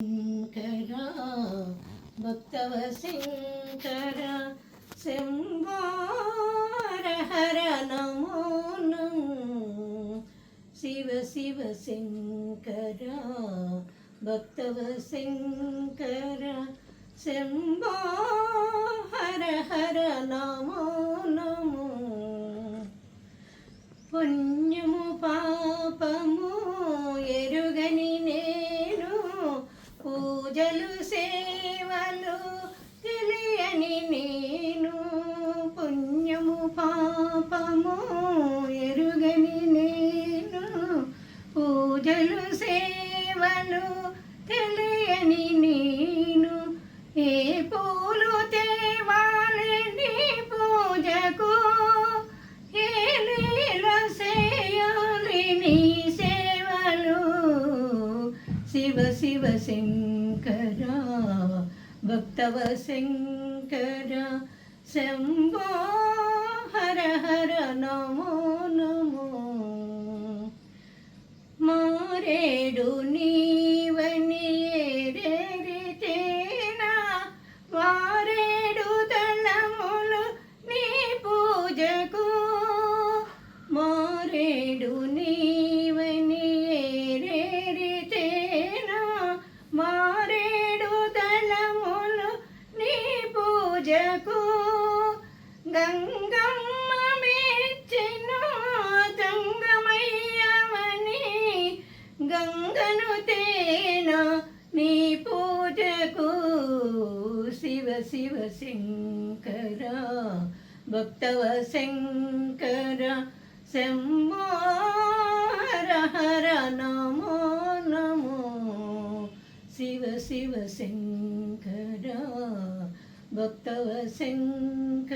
శంకర భక్తవ శంకర శంభార హర నమో నమో శివ శివ శంకర భక్తవ శంకర శంభో హర హర పూజలు సేవలు తెలియని నేను పుణ్యము పాపము ఎరుగని నేను పూజలు సేవలు తెలియని నేను ఏ పూలు తేవాలి నీ పూజకు? ఏ లీల చేయాలి నీ సేవలు? శివ శివ సింహ భక్తవ శంకర శంభో హర హర నమో నమో. మారేడు నీవని ఏరేరితేనా వారేడు దళములు నీ పూజకు. మారేడు నీవని ఏరేరితేనా మారేడు దళములు నీ పూజకు గంగమ్మ మెచ్చిన జంగమయ్యవని గంగను తేన నీ పూజకు శివ శివ శంకర భక్తవ శంకర శంభో హర హర నమో నమో శివ శివ శంకర. भक्तवशङ्कर